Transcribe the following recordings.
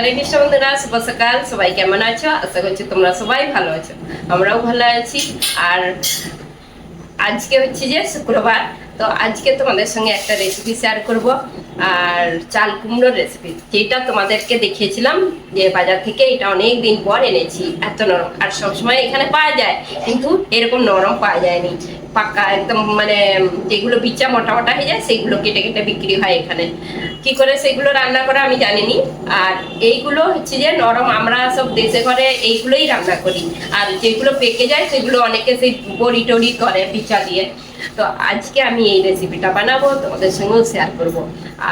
হরে কৃষ্ণ বন্ধুরা শুভ সকাল, সবাই কেমন আছো? আশা করছি তোমরা সবাই ভালো আছো। আমরাও ভালো আছি। আর আজকে হচ্ছে যে শুক্রবার, তো আজকে তোমাদের সঙ্গে একটা রেসিপি শেয়ার করব। আর চাল কুমড়োর রেসিপি যেটা তোমাদেরকে দেখিয়েছিলাম যে বাজার থেকে এটা অনেক দিন পর এনেছি, এত নরম। আর সবসময় এখানে পাওয়া যায়, কিন্তু এরকম নরম পাওয়া যায়নি। পাকা একদম মানে যেগুলো বিচা মোটা মোটা হয়ে যায়, সেগুলো কেটে কেটে বিক্রি হয় এখানে। কি করে সেগুলো রান্না করা আমি জানিনি। আর এইগুলো হচ্ছে যে নরম, আমরা সব দেশে ঘরে এইগুলোই রান্না করি। আর যেগুলো পেকে যায়, সেগুলো অনেকে সেই বড়ি টড়ি করে বিচা দিয়ে। তো আজকে আমি এই রেসিপিটা বানাবো, তোমাদের সঙ্গেও শেয়ার করব।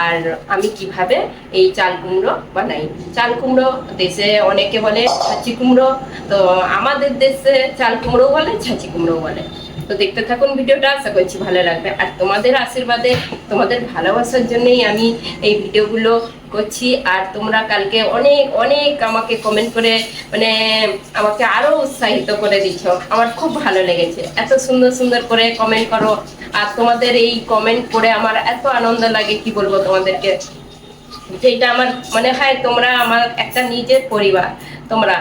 আর আমি কীভাবে এই চাল কুমড়ো বানাই? চাল কুমড়ো দেশে অনেকে বলে ছাঁচি কুমড়ো, তো আমাদের দেশে চাল কুমড়ো বলে, ছাঁচি কুমড়ো বলে। তো দেখতে থাকুন ভিডিওটা, আশা করছি ভালো লাগবে। আর তোমাদের আশীর্বাদে, তোমাদের ভালোবাসার জন্যই আমি এই ভিডিওগুলো করছি। আর তোমরা কালকে অনেক অনেক আমাকে কমেন্ট করে মানে আমাকে আরও উৎসাহিত করে দিচ্ছ আমার খুব ভালো লেগেছে। এত সুন্দর সুন্দর করে কমেন্ট করো। আর তোমাদের এই কমেন্ট করে আমার এত আনন্দ লাগে, কি বলব তোমাদেরকে? যেটা আমার মনে হয় তোমরা আমার একটা নিজের পরিবার, তোমরা।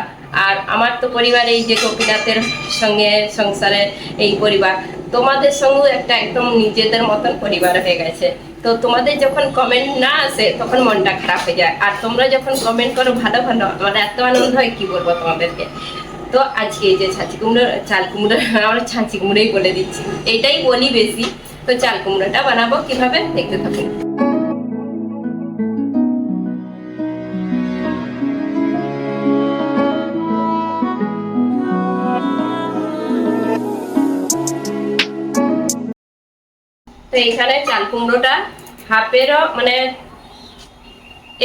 আর আমার তো পরিবার এই যে গোপীনাথের সঙ্গে সংসারে এই পরিবার, তোমাদের সঙ্গেও একটা একদম নিজেদের মতন পরিবার হয়ে গেছে। তো তোমাদের যখন কমেন্ট না আসে, তখন মনটা খারাপ হয়ে যায়। আর তোমরা যখন কমেন্ট করো ভালো ভালো আমার এত আনন্দ হয়, কি বলব তোমাদেরকে? তো আজকে এই যে ছাঁচি কুমড়ো, চাল কুমড়ো, আমরা ছাঁচি কুমড়োই বলে দিচ্ছি। এটাই বলি বেশি। তো চাল কুমড়োটা বানাবো কীভাবে, দেখতে থাকুন। তো এখানে চাল কুমড়োটা হাফেরও মানে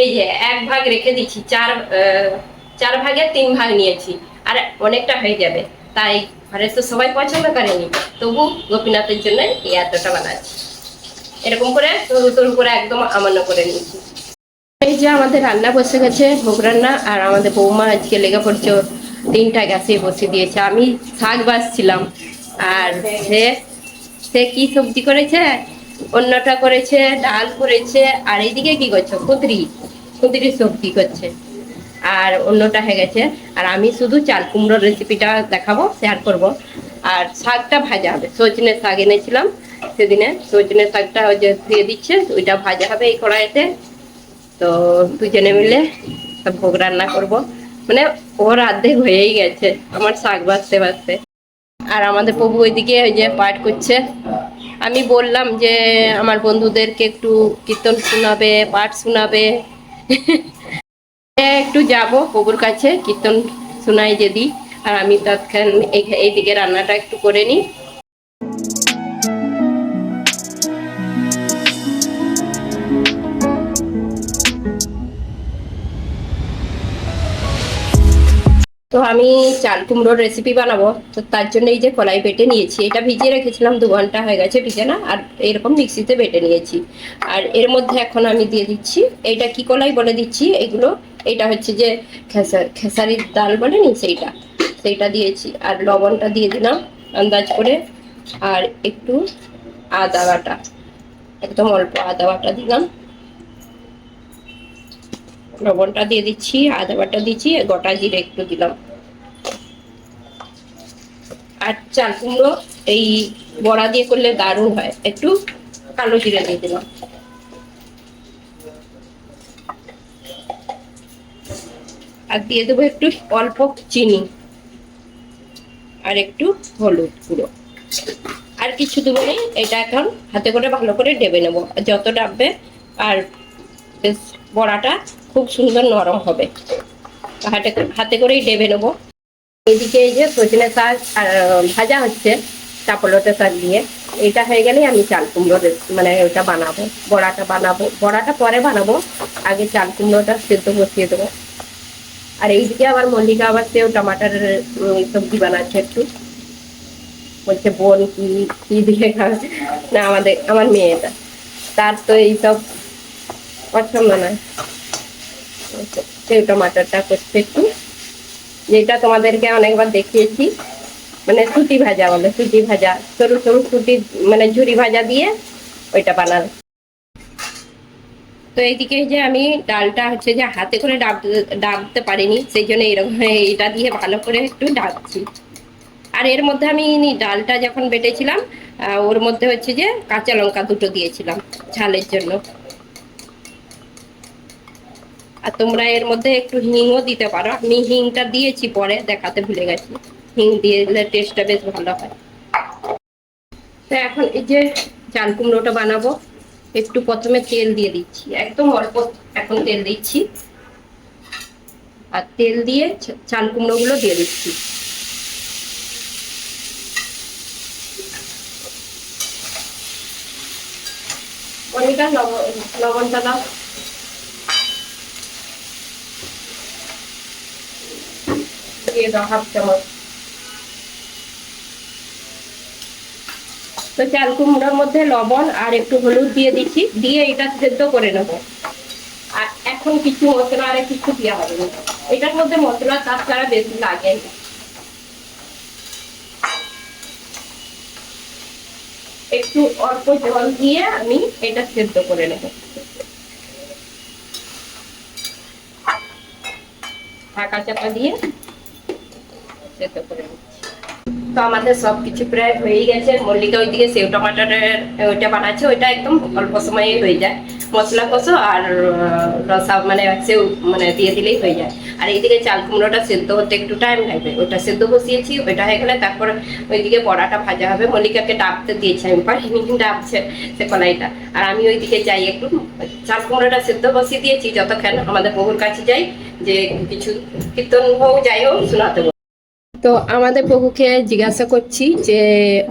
এই যে এক ভাগ রেখে দিচ্ছি, চার চার ভাগের তিন ভাগ নিয়েছি, আর অনেকটা হয়ে যাবে। তাই ঘরে তো সবাই পছন্দ করেনি, তবু গোপীনাথের জন্য এই এতটা বানাচ্ছি। এরকম করে তরু তরু করে একদম আমান্য করে নিয়েছি। এই যে আমাদের রান্না বসে গেছে, ভোগ রান্না, আর আমাদের বৌমা আজকে লেগে পড়ছে, তিনটা গ্যাসে বসে দিয়েছে। আমি শাক বাসছিলাম আর সে সে কি সবজি করেছে? অন্যটা করেছে, ডাল করেছে, আর এইদিকে কি করছে? কুদরি। কুদরি সবজি করছে। আর অন্যটা হয়ে গেছে। আর আমি শুধু চাল কুমড়োর রেসিপিটা দেখাবো শেয়ার করব। আর শাকটা ভাজা হবে। সজনে শাক এনেছিলাম সেদিনে। সজনে শাকটা যে দিয়ে দিচ্ছে, ওইটা ভাজা হবে এই কড়াইতে। তো দুজনে মিলে ভোগ রান্না করব। মানে ওর অর্ধেক হয়েই গেছে আমার শাক বাঁচতে বাঁচতে আর আমাদের প্রভু ওইদিকে ওই যে পাঠ করছে। আমি বললাম যে, আমার বন্ধুদেরকে একটু কীর্তন শোনাবে, পাঠ শোনাবে। একটু যাব প্রভুর কাছে, কীর্তন শোনাই যদি। আর আমি তৎক্ষণ এই- এইদিকে রান্নাটা একটু করে নিই। তো আমি চাল কুমড়োর রেসিপি বানাবো। তো তার জন্য এই যে কলাই বেটে নিয়েছি, এটা ভিজিয়ে রেখেছিলাম দু ঘণ্টা হয়ে গেছে ভিজে না আর এরকম মিক্সিতে বেটে নিয়েছি। আর এর মধ্যে এখন আমি দিয়ে দিচ্ছি, এইটা কি কলাই বলে দিচ্ছি? এগুলো এটা হচ্ছে যে খেসার খেসারির ডাল বলেনি সেইটা সেইটা দিয়েছি। আর লবণটা দিয়ে দিলাম আন্দাজ করে, আর একটু আদা বাটা, একদম অল্প আদা বাটা দিলাম। লবণটা দিয়ে দিচ্ছি, আদা বাটা দিচ্ছি গোটা জিরে একটু দিলাম। আর চাল কুমড়ো, এই বড়া দিয়ে করলে দারুণ হয়। একটু কালো জিরে দিয়ে দিলাম। আর দিয়ে দেবো একটু অল্প চিনি আর একটু হলুদ গুঁড়ো। আর কিছু দেবো নেই এটা এখন হাতে করে ভালো করে ডেবে নেব। যত ডাববে আর বড়াটা খুব সুন্দর নরম হবে। হাতে হাতে করেই ডেবে নেব। এদিকে এই যে সজনে শাক আর ভাজা হচ্ছে চাপলতে শাক দিয়ে। এটা হয়ে গেলেই আমি চাল কুমড়ো মানে ওটা বানাবো বড়াটা বানাবো। বড়াটা পরে বানাবো। আগে চাল কুমড়োটা সেদ্ধ বসিয়ে দেবো। আর এইদিকে আবার মল্লিকা আবার সেও টমাটারের উম, সবজি বানাচ্ছে একটু। বলছে বোন কি কি দিয়ে না আমাদের আমার মেয়েটা তার তো এইসব পছন্দ নয় সেও টমাটারটা করছে একটু। যেটা তোমাদেরকে অনেকবার দেখিয়েছি মানে সুতি ভাজা বলে সুতি ভাজা, সরু সরু সুতি মানে ঝুরি ভাজা দিয়ে ওইটা বানানো তো এইদিকে যে আমি ডালটা হচ্ছে যে হাতে করে ডাব, ডাবতে পারিনি, সেই জন্য এরকম এটা দিয়ে ভালো করে একটু ডাবছি। আর এর মধ্যে আমি ডালটা যখন বেটেছিলাম ওর মধ্যে হচ্ছে যে কাঁচা লঙ্কা দুটো দিয়েছিলাম ঝালের জন্য। আর তোমরা এর মধ্যে একটু হিংও দিতে পারো। আমি হিংটা দিয়েছি পরে, দেখাতে ভুলে গেছি। হিং দিয়ে দিলে টেস্টটা বেশ ভালো হয়। তো এখন এই যে চাল কুমড়োটা বানাবো, একটু প্রথমে তেল দিয়ে দিচ্ছি। একদম অল্প এখন তেল দিচ্ছি। আর তেল দিয়ে চাল কুমড়োগুলো দিয়ে দিচ্ছি। অনিকা লবণ লবণটা দাও। দিয়ে দাও হাফ চামচ তো চাল কুমড়োর মধ্যে লবণ আর একটু হলুদ দিয়ে দিচ্ছি, দিয়ে এটা সেদ্ধ করে নেব। আর এখন কিছু মশলা আর কিছু দেওয়া হবে। এটার মধ্যে মশলা তাছাড়া বেশি লাগে। একটু অল্প জল দিয়ে আমি এটা সেদ্ধ করে নেব। ঢাকা চাপা দিয়ে তো আমাদের সব কিছু প্রায় হয়ে গেছে। মল্লিকা ওইদিকে সেও টমাটারের ওইটা বানাচ্ছে, ওইটা একদম অল্প সময়ে হয়ে যায়। মশলা কষো আর রসা মানে সেও মানে দিয়ে দিলেই হয়ে যায়। আর এইদিকে চাল কুমড়োটা সেদ্ধ হতে একটু টাইম লাগবে। ওটা সেদ্ধ বসিয়েছি ওইটা হয়ে গেলে তারপর ওইদিকে বড়াটা ভাজা হবে। মল্লিকাকে ডাবতে দিয়েছি আমি পারিনি ডাবছে সে কলাইটা। আর আমি ওইদিকে যাই একটু, চাল কুমড়োটা সেদ্ধ বসিয়ে দিয়েছি, যতক্ষণ আমাদের বহুর কাছে যাই, যে কিছু কীর্তন হোক যাই হোক, শোনাতে। তো আমাদের প্রভুকে জিজ্ঞাসা করছি যে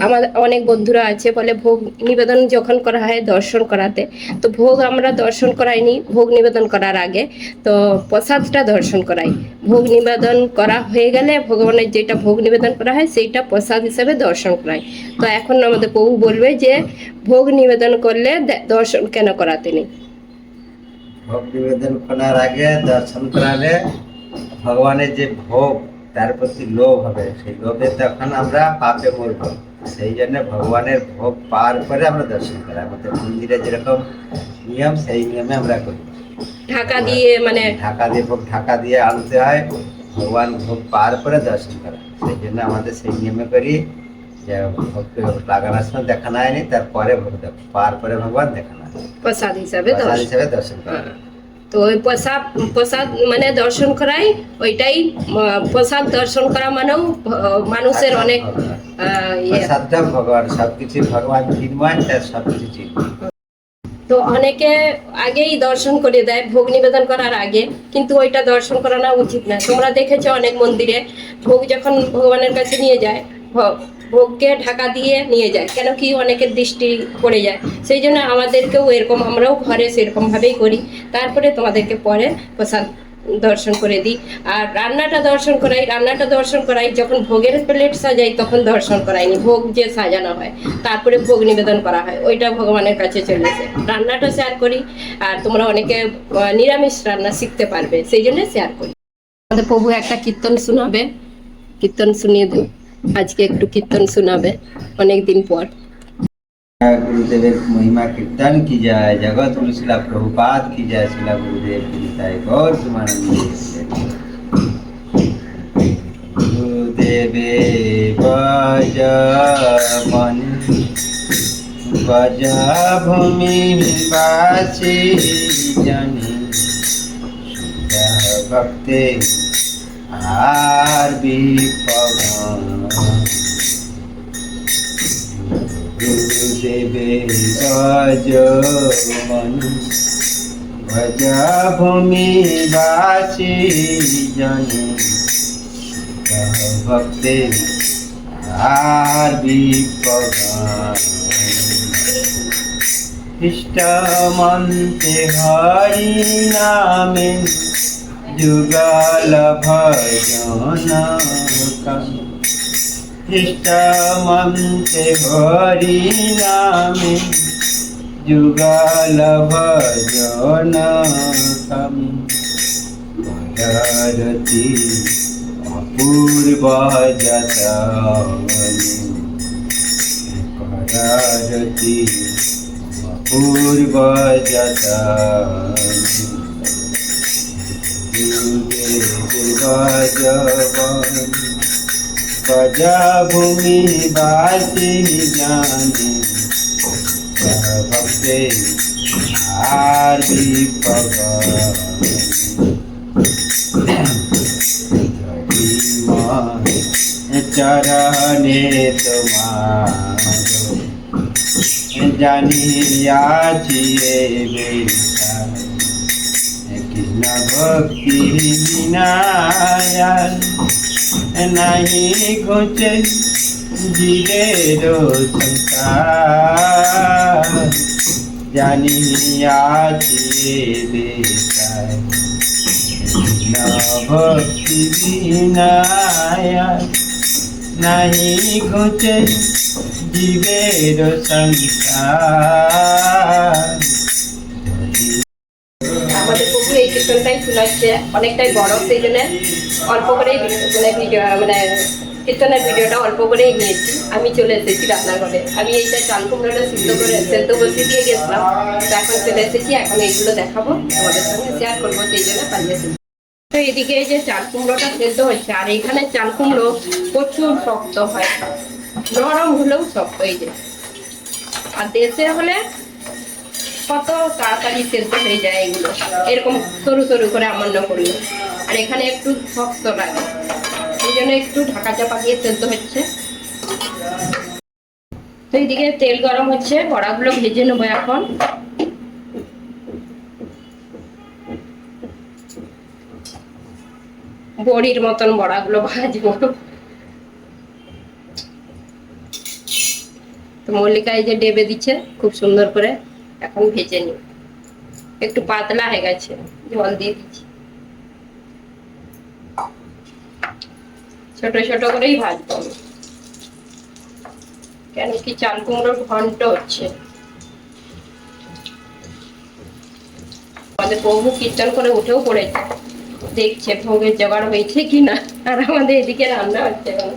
আমাদের অনেক বন্ধুরা আছে বলে ভোগ নিবেদন যখন করা হয় দর্শন করাতে। তো ভোগ আমরা দর্শন করাইনি, ভোগ নিবেদন করার আগে। তো প্রসাদটা দর্শন করাই। ভোগ নিবেদন করা হয়ে গেলে ভগবানের যেটা ভোগ নিবেদন করা হয় সেইটা প্রসাদ হিসাবে দর্শন করাই। তো এখন আমাদের প্রভু বলবে যে ভোগ নিবেদন করলে দর্শন কেন করাতে নেই? ভোগ নিবেদন করার আগে দর্শন করালে ভগবানের যে ভোগ তার প্রতি লোভ হবে। সেই লোভে তখন আমরা পাপে মরব। সেই জন্য ভগবানের ভোগ পার করে আমরা দর্শন করি। আমাদের মন্দিরে যেরকম নিয়ম সেই নিয়মে আমরা করি। ঢাকা দিয়ে মানে ঢাকা দিয়ে ভোগ ঢাকা দিয়ে আনতে হয়। ভগবান ভোগ পার করে দর্শন করা। সেই জন্য আমাদের সেই নিয়মে করি যে ভোগকে লাগানোর সময় দেখানো হয়নি তারপরে ভোগ পার করে ভগবান দেখানো হয় প্রসাদ হিসাবে দর্শন করা। হ্যাঁ। তো ওই প্রসাদ প্রসাদ মানে দর্শন করাই ওইটাই প্রসাদ দর্শন করা মানেও মানুষের অনেক আহ, ইয়ে। ভগবান সবকিছু ভগবান চিন্ময় তার সবকিছু চিন্ময় তো অনেকে আগেই দর্শন করে দেয় ভোগ নিবেদন করার আগে কিন্তু ওইটা দর্শন করানো উচিত না। তোমরা দেখেছ অনেক মন্দিরে ভোগ যখন ভগবানের কাছে নিয়ে যায় ভোগকে ঢাকা দিয়ে নিয়ে যায়, কেন কি অনেকের দৃষ্টি পড়ে যায়। সেই জন্য আমাদেরকেও এরকম, আমরাও ঘরে সেরকমভাবেই করি। তারপরে তোমাদেরকে পরে প্রসাদ দর্শন করে দিই। আর রান্নাটা দর্শন করাই, রান্নাটা দর্শন করাই, যখন ভোগের প্লেট সাজাই তখন দর্শন করাইনি, ভোগ যে সাজানো হয়, তারপরে ভোগ নিবেদন করা হয়, ওইটা ভগবানের কাছে চলে আসে রান্নাটা শেয়ার করি, আর তোমরা অনেকে নিরামিষ রান্না শিখতে পারবে, সেই জন্য শেয়ার করি। আমাদের প্রভু একটা কীর্তন শোনাবে, কীর্তন শুনিয়ে দিও আজকে একটু কীর্তন শোনাবে অনেকদিন পর। হ্যাঁ, গুরুদেবের মহিমা কীর্তন, কি যায় জগৎ শিলা প্রভুপাত কি যায় শিলা গুরুদেব, কি যায় গৌর গুরুদেবে। বজ মন বজ ভূমি বাসী জনি। ভক্তে আর বিফল গুরুদেবে গজ মন ভজ ভূমি বাসি জন। ভক্তে আর বিফল ইষ্ট মন্ত্রে হরি নামে যুগল ভজন কম ইষ্টমন্তে হরি নামে যুগল ভজন কম ভরতি অপূর্ব যতনি করতি পূর্বজত প্রজাভূমি বাসী জানি ভক্তে আর বিপগ চরণে তোমার বিনায় নাহি ঘোচে জীবের সংসার জানিয়াছি বেশায় কৃষ্ণ ভক্তি বিনায় নাহি ঘোচে জীবের সংসার এই কীর্তনটাই শোনাচ্ছে অনেকটাই বড়, সেই জন্য অল্প করেই মানে ভিডিও মানে কীর্তনের ভিডিওটা অল্প করেই নিয়েছি। আমি চলে এসেছি রান্নাঘরে। আমি এইটা চাল কুমড়োটা সিদ্ধ করে, সেদ্ধ বসিয়ে দিয়ে গেছিলাম। তো এখন চলে এসেছি, এখন এইগুলো দেখাবো, তোমাদের সঙ্গে শেয়ার করব, সেই জন্য পালিয়ে এসেছি। তো এদিকে এই যে চাল কুমড়োটা সেদ্ধ হচ্ছে আর এখানে চাল কুমড়ো প্রচুর শক্ত হয়। নরম হলেও শক্ত, এই যে। আর দেশে হলে কত তাড়াতাড়ি সেদ্ধ হয়ে যায় এগুলো। এরকম সরু সরু করে আমান্য করলে আর এখানে একটু শক্ত লাগে। এই জন্য একটু ঢাকা চাপা দিয়ে সেদ্ধ হচ্ছে। তো এইদিকে তেল গরম হচ্ছে, বড়াগুলো ভেজে নেব এখন। বড়ির মতন বড়াগুলো ভাজবো। তো মল্লিকা এই যে ডেবে দিচ্ছে, খুব সুন্দর করে। এখন ভেজে নিই। একটু পাতলা হয়ে গেছে, জল দিয়ে দিচ্ছি। ছোট ছোট করেই ভাজবো কেন কি চাল কুমড়োর ঘন্ট হচ্ছে। আমাদের প্রভু কীর্তন করে উঠেও পড়েছে। দেখছে ভোগের জোগাড় হয়েছে কিনা, আর আমাদের এদিকে রান্না হচ্ছে এখন।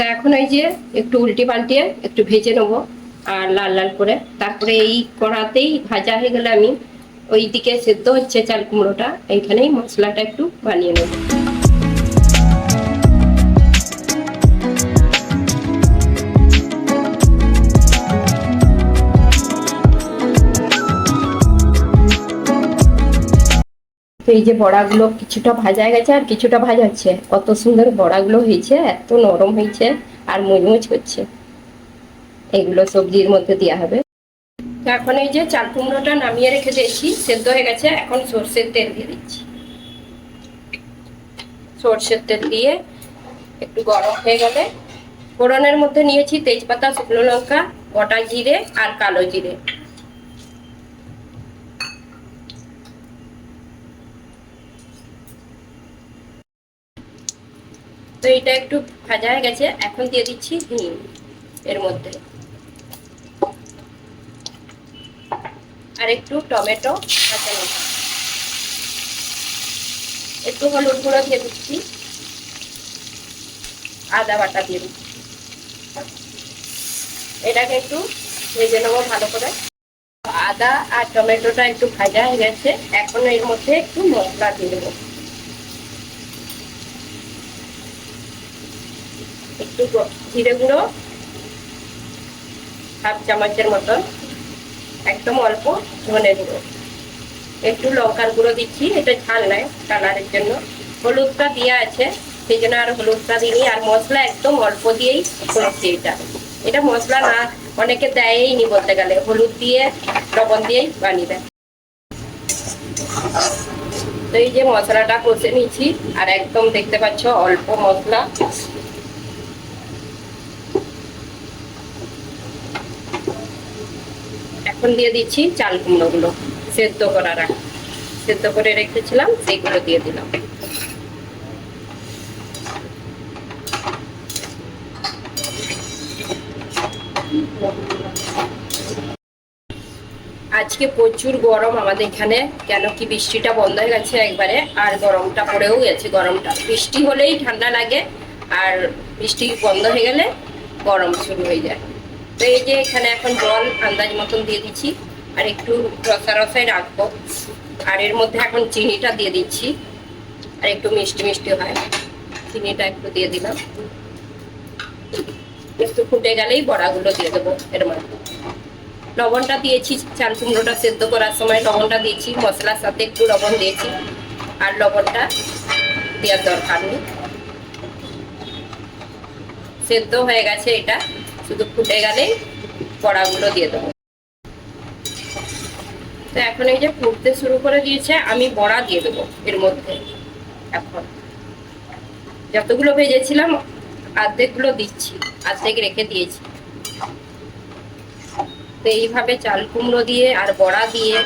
তা এখন ওই যে একটু উল্টি পাল্টিয়ে একটু ভেজে নেব আর লাল লাল করে। তারপরে এই কড়াতেই ভাজা হয়ে গেলে আমি ওই দিকে সেদ্ধ হচ্ছে চাল কুমড়োটা, এইখানেই মশলাটা একটু বানিয়ে নেব। এই যে বড়াগুলো কিছুটা ভাজা গেছে আর কিছুটা ভাজা হচ্ছে। কত সুন্দর বড়াগুলো হয়েছে, এত নরম হয়েছে আর মুচমুচ করছে। এগুলো সবজির মধ্যে দেওয়া হবে। তো এখন এই যে চাল কুমড়োটা নামিয়ে রেখে দিয়েছি, সেদ্ধ হয়ে গেছে। এখন সর্ষের তেল দিয়ে দিচ্ছি। সর্ষের তেল দিয়ে একটু গরম হয়ে গেলে ফোড়নের মধ্যে নিয়েছি তেজপাতা, শুকনো লঙ্কা, গোটা জিরে আর কালো জিরে। তো এটা একটু ভাজা হয়ে গেছে। এখন দিয়ে দিচ্ছি হিং এর মধ্যে। আর একটু টমেটো কাঁচা একটু হলুদ গুঁড়ো দিয়ে দিচ্ছি। আদা বাটা দিয়ে দিচ্ছি। এটাকে একটু ভেজে নেব ভালো করে। আদা আর টমেটোটা একটু ভাজা হয়ে গেছে। এখন এর মধ্যে একটু মশলা দিয়ে দেবো। একটু জিরে গুঁড়ো, হাফ চামচের মতন একদম অল্প ধনে গুঁড়ো। একটু লঙ্কার গুঁড়ো দিচ্ছি, এটা ঝাল নয় কালারের জন্য। হলুদটা দেওয়া আছে, সেই জন্য আর হলুদটা দিইনি। আর মশলা একদম অল্প দিয়েই করছি এটা। এটা মশলা না, অনেকে দেয়ই নি বলতে গেলে। হলুদ দিয়ে, লবণ দিয়েই বানিয়ে দেয়। তো এই যে মশলাটা কষে নিয়েছি আর একদম দেখতে পাচ্ছ অল্প মশলা। এখন দিয়ে দিচ্ছি চাল কুমড়োগুলো, সেদ্ধ করার রাখ সেদ্ধ করে রেখেছিলাম, সেইগুলো দিয়ে দিলাম। আজকে প্রচুর গরম আমাদের এখানে, কেন কি বৃষ্টিটা বন্ধ হয়ে গেছে একবারে, আর গরমটা পড়েও গেছে গরমটা। বৃষ্টি হলেই ঠান্ডা লাগে, আর বৃষ্টি বন্ধ হয়ে গেলে গরম শুরু হয়ে যায়। তো এই যে এখানে এখন জল আন্দাজ মতন দিয়ে দিচ্ছি, আর একটু রসা রসায় রাখব। আর এর মধ্যে এখন চিনিটা দিয়ে দিচ্ছি, আর একটু মিষ্টি মিষ্টি হয়। চিনিটা একটু দিয়ে দিলাম। একটু ফুটে গেলেই বড়াগুলো দিয়ে দেবো এর মধ্যে। লবণটা দিয়েছি, চাল কুমড়োটা সেদ্ধ করার সময় লবণটা দিয়েছি, মশলার সাথে একটু লবণ দিয়েছি, আর লবণটা দেওয়ার দরকার নেই। সেদ্ধ হয়ে গেছে এটা। শুধু ফুটে গেলেই বড়াগুলো দিয়ে দেবো। তো এখন এই যে ফুটতে শুরু করে দিয়েছে, আমি বড়া দিয়ে দেবো এর মধ্যে এখন। যতগুলো ভেজেছিলাম অর্ধেকগুলো দিচ্ছি অর্ধেক রেখে দিয়েছি। তো এইভাবে চাল কুমড়ো দিয়ে আর বড়া দিয়ে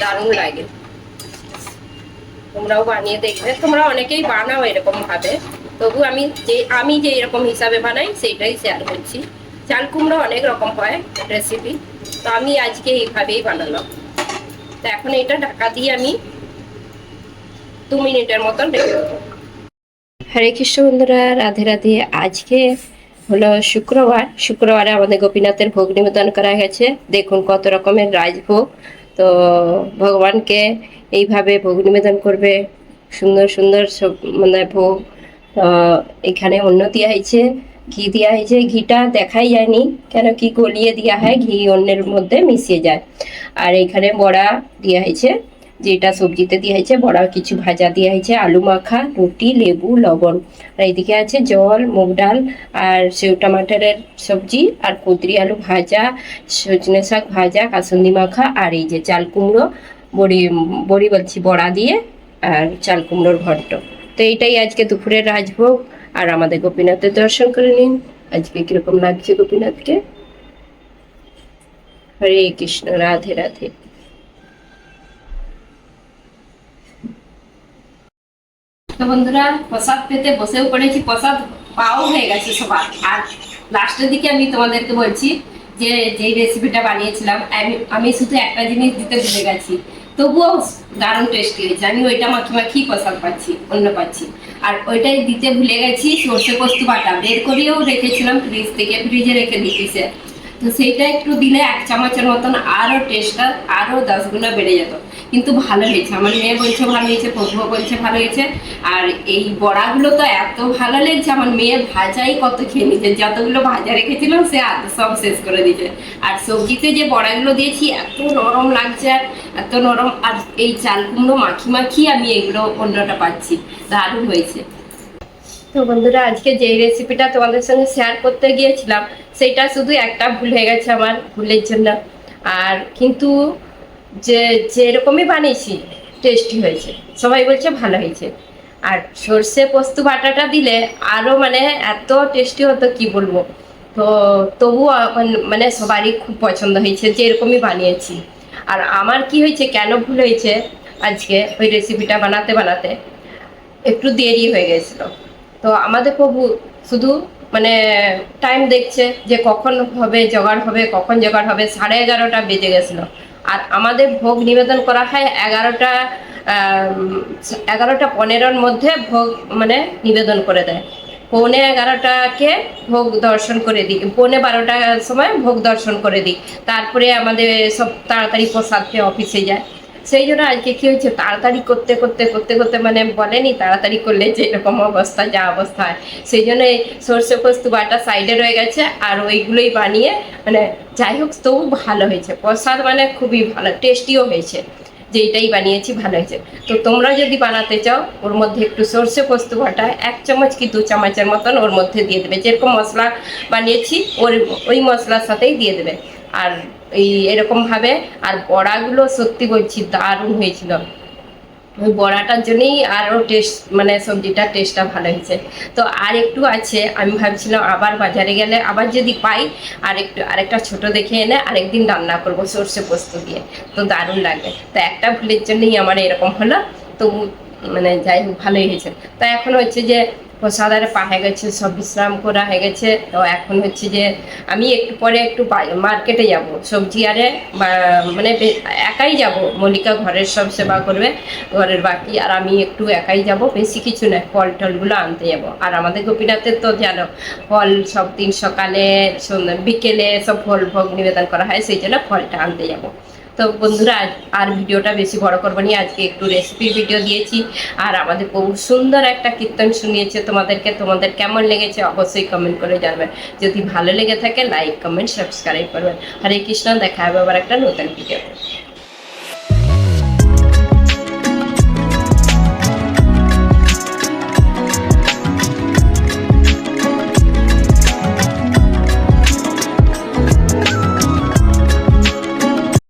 দারুণ লাগে। তোমরাও বানিয়ে দেখবে। তোমরা অনেকেই বানাও এরকম ভাবে। তবু আমি যে আমি যে এরকম হিসাবে বানাই সেটাই শেয়ার করছি। চাল কুমড়ো অনেক রকম হয় রেসিপি তো আমি আজকে এইভাবেই বানালাম। তো এখন এটা ঢাকা দিয়ে আমি দু মিনিটের মতন রেখে দেবো হরে কৃষ্ণ বন্ধুরা, রাধে রাধে। আজকে হলো শুক্রবার। শুক্রবারে আমাদের গোপীনাথের ভোগ নিবেদন করা গেছে দেখুন কত রকমের রাজভোগ। তো ভগবানকে এইভাবে ভোগ নিবেদন করবে। সুন্দর সুন্দর সব মানে ভোগ এখানে অন্য দেওয়া হয়েছে, ঘি দেওয়া হয়েছে। ঘিটা দেখাই যায়নি, কেন কি গলিয়ে দেওয়া হয়, ঘি অন্যের মধ্যে মিশিয়ে যায়। আর এখানে বড়া দেওয়া হয়েছে, যেটা সবজিতে দেওয়া হয়েছে, বড়া কিছু ভাজা দেওয়া হয়েছে, আলু মাখা, রুটি, লেবু, লবণ। আর এইদিকে আছে জল, মুগ ডাল, আর সেউ টমাটারের সবজি, আর কুদরি আলু ভাজা, সজনে শাক ভাজা, কাসন্দি মাখা, আর এই যে চাল কুমড়ো, বড়ি বড়ি বলছি, বড়া দিয়ে, আর চাল কুমড়োর ঘন্ট। তো এইটাই আজকে দুপুরের রাজভোগ। আর আমাদের গোপীনাথের দর্শন করে নিন। আজকে কীরকম লাগছে গোপীনাথকে? হরে কৃষ্ণ, রাধে রাধে। তো বন্ধুরা, প্রসাদ পেতে বসেও পড়েছি। প্রসাদ পাও হয়ে গেছে সবার। আর লাস্টের দিকে আমি তোমাদেরকে বলছি যে, যেই রেসিপিটা বানিয়েছিলাম, আমি আমি শুধু একটা জিনিস দিতে ভুলে গেছি। তবুও দারুণ টেস্টি হয়েছে। আমি ওইটা মাখি মাখি পছন্দ পাচ্ছি, অন্য পাচ্ছি। আর ওইটাই দিতে ভুলে গেছি, সর্ষে পোস্ত বাটা। বের করেও রেখেছিলাম ফ্রিজ থেকে ফ্রিজে রেখে দিতেছে তো সেইটা একটু দিলে এক চামচের মতন আরও টেস্টটা আরও দশ বেড়ে যেত। কিন্তু ভালো হয়েছে আমার মেয়ে বলছে, ভালো হয়েছে প্রভুও বলছে, ভালো হয়েছে আর এই বড়াগুলো তো এত ভালো লেগেছে, আমার মেয়ে ভাজাই কত খেয়ে নিতে যতগুলো ভাজা রেখেছিলাম, সে সব শেষ করে দিয়েছে। আর সবজিতে যে বড়াগুলো দিয়েছি, এত নরম লাগছে, আর এত নরম। আর এই চাল কুমড়ো মাখি মাখি আমি এগুলো অন্যটা পাচ্ছি। দারুণ হয়েছে। তো বন্ধুরা, আজকে যেই রেসিপিটা তোমাদের সঙ্গে শেয়ার করতে গিয়েছিলাম সেটা শুধু একটা ভুল হয়ে গেছে আমার ভুলের জন্য। আর কিন্তু যে যেরকমই বানিয়েছি টেস্টি হয়েছে। সবাই বলছে ভালো হয়েছে। আর সর্ষে পোস্ত বাটাটা দিলে আরও মানে এত টেস্টি হতো, কি বলব? তো তবু মানে সবারই খুব পছন্দ হয়েছে যে এরকমই বানিয়েছি। আর আমার কি হয়েছে, কেন ভুল হয়েছে? আজকে ওই রেসিপিটা বানাতে বানাতে একটু দেরি হয়ে গেছিল। তো আমাদের প্রভু শুধু মানে টাইম দেখছে যে কখন হবে, জোগাড় হবে, কখন জোগাড় হবে, সাড়ে এগারোটা বেজে গেছিল। আর আমাদের ভোগ নিবেদন করা হয় এগারোটা এগারোটা পনেরোর মধ্যে ভোগ মানে নিবেদন করে দেয়। পৌনে এগারোটাকে ভোগ দর্শন করে দিই। পৌনে বারোটার সময় ভোগ দর্শন করে দিই। তারপরে আমাদের সব তাড়াতাড়ি প্রসাদ খেয়ে অফিসে যায়। সেই জন্য আজকে কি হয়েছে? তাড়াতাড়ি করতে করতে করতে করতে মানে বলেনি, তাড়াতাড়ি করলে যে এরকম অবস্থা, যা অবস্থা হয়। সেই জন্য সর্ষে পোস্ত বাটা সাইডে রয়ে গেছে আর ওইগুলোই বানিয়ে মানে যাই হোক, তবু ভালো হয়েছে। প্রসাদ মানে খুবই ভালো টেস্টিও হয়েছে। যে এটাই বানিয়েছি, ভালো হয়েছে। তো তোমরা যদি বানাতে চাও, ওর মধ্যে একটু সর্ষে পোস্ত বাটা, এক চামচ কি দু চামচের মতন ওর মধ্যে দিয়ে দেবে। যেরকম মশলা বানিয়েছি, ওর, ওই মশলার সাথেই দিয়ে দেবে। আর এই এরকম ভাবে আর বড়াগুলো সত্যি বলছি দারুণ হয়েছিল। ওই বড়াটার জন্যই আরও টেস্ট মানে সবজিটার টেস্টটা ভালো হয়েছে। তো আর একটু আছে, আমি ভাবছিলাম আবার বাজারে গেলে আবার যদি পাই, আর একটু, আরেকটা ছোট দেখে এনে আরেকদিন রান্না করব সর্ষে পোস্ত দিয়ে। তো দারুণ লাগবে তো একটা ভুলের জন্যই আমার এরকম হলো। তো মানে যাই হোক, ভালোই হয়েছে। তো এখন হচ্ছে যে প্রসাদারে পা হয়ে গেছে, সব বিশ্রাম করা হয়ে গেছে। তো এখন হচ্ছে যে আমি একটু পরে একটু মার্কেটে যাব। সবজি আরে মানে একাই যাব। মল্লিকা ঘরের সব সেবা করবে, ঘরের বাকি। আর আমি একটু একাই যাব, বেশি কিছু নয় ফল টলগুলো আনতে যাব। আর আমাদের গোপীনাথের তো জানো, ফল সব দিন সকালে বিকেলে সব ফল ভোগ নিবেদন করা হয়, সেই জন্য ফলটা আনতে যাব। তো বন্ধুরা আর ভিডিওটা বেশি বড় করব নি। আজকে একটু রেসিপি ভিডিও দিয়েছি। আর আমাদের বহু সুন্দর একটা কীর্তন শুনিয়েছে তোমাদেরকে। তোমাদের কেমন লেগেছে অবশ্যই কমেন্ট করে জানবেন যদি ভালো লেগে থাকে লাইক কমেন্ট সাবস্ক্রাইব করবেন। হরে কৃষ্ণ, দেখা হবে আবার একটা নতুন ভিডিওতে